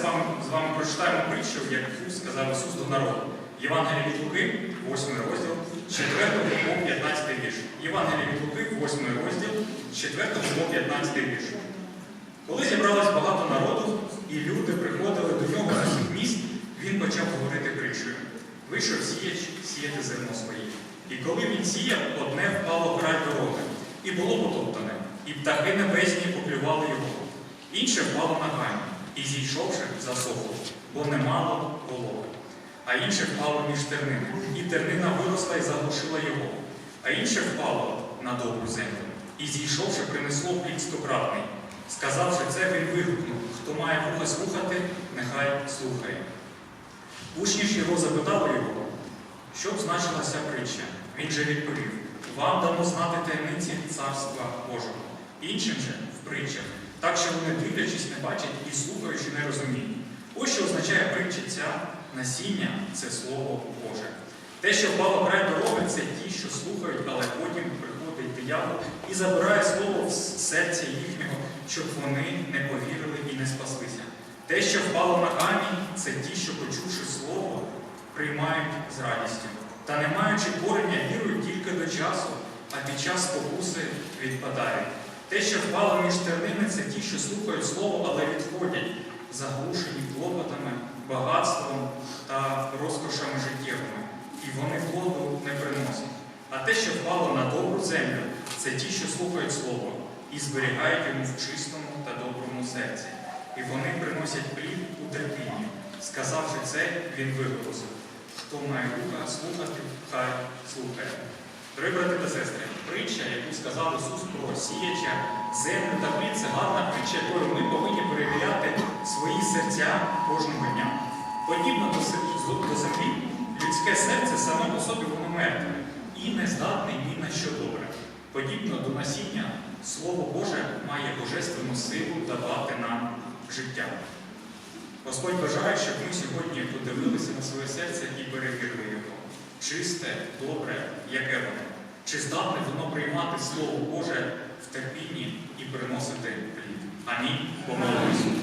з вами, з вами прочитаємо притчу, яку сказав Ісус до народу. Євангелія від Луки, 8 розділ, 4 по 15 вірш. Євангелія від Луки, 8 розділ, 4 по 15 вірш. Коли зібралось багато народу, і люди приходили до нього з усіх міст, він почав говорити притчею. Вийшов сіяч сіяти зерно своє. І коли він сіяв, одне впало край дороги, і було потоптане, і птахи небесні поклювали його. Інше впало на гань, і зійшовши, засохло, бо не мало вологи. А інше впало між тернини, і тернина виросла і заглушила його. А інше впало на добру землю, і зійшовши, принесло плід стократний. Сказавши це, він вигукнув, хто має вуха слухати, нехай слухає. Учні ж його запитали його, що б значила ця притча. Він же відповів: Вам дано знати таємниці Царства Божого. Іншим же в притчах, так що вони дивлячись, не бачать і слухаючи, не розуміють. Ось що означає притча ця насіння це Слово Боже. Те, що впало край дороги, це ті, що слухають, але потім приходить диявол і забирає слово з серця їхнього, щоб вони не повірили і не спаслися. Те, що впало на камінь, це ті, що, почувши слово, приймають з радістю. Та не маючи корення, вірують тільки до часу, а під час спокуси відпадають. Те, що впало між тернини, це ті, що слухають слово, але відходять, заглушені клопотами, багатством та розкошами життєвими, і вони плоду не приносять. А те, що впало на добру землю, це ті, що слухають слово і зберігають йому в чистому та доброму серці. І вони приносять плід у терпінні. Сказавши це, він виголосив. Хто має вуха слухати, хай слухає. Дорогі брати та сестри, притча, яку сказав Ісус про сіяча, землю та плід, це гарна притча, якою ми повинні перевіряти свої серця кожного дня. Подібно до землі, людське серце саме по собі воно мертве і не здатне ні на що добре. Подібно до насіння, Слово Боже має божественну силу давати нам життя. Господь бажає, щоб ми сьогодні подивилися на своє серце і перевірили його. Чисте, добре, яке воно? Чи здатне воно приймати Слово Боже в терпінні і приносити плід? Амінь. Помолимось.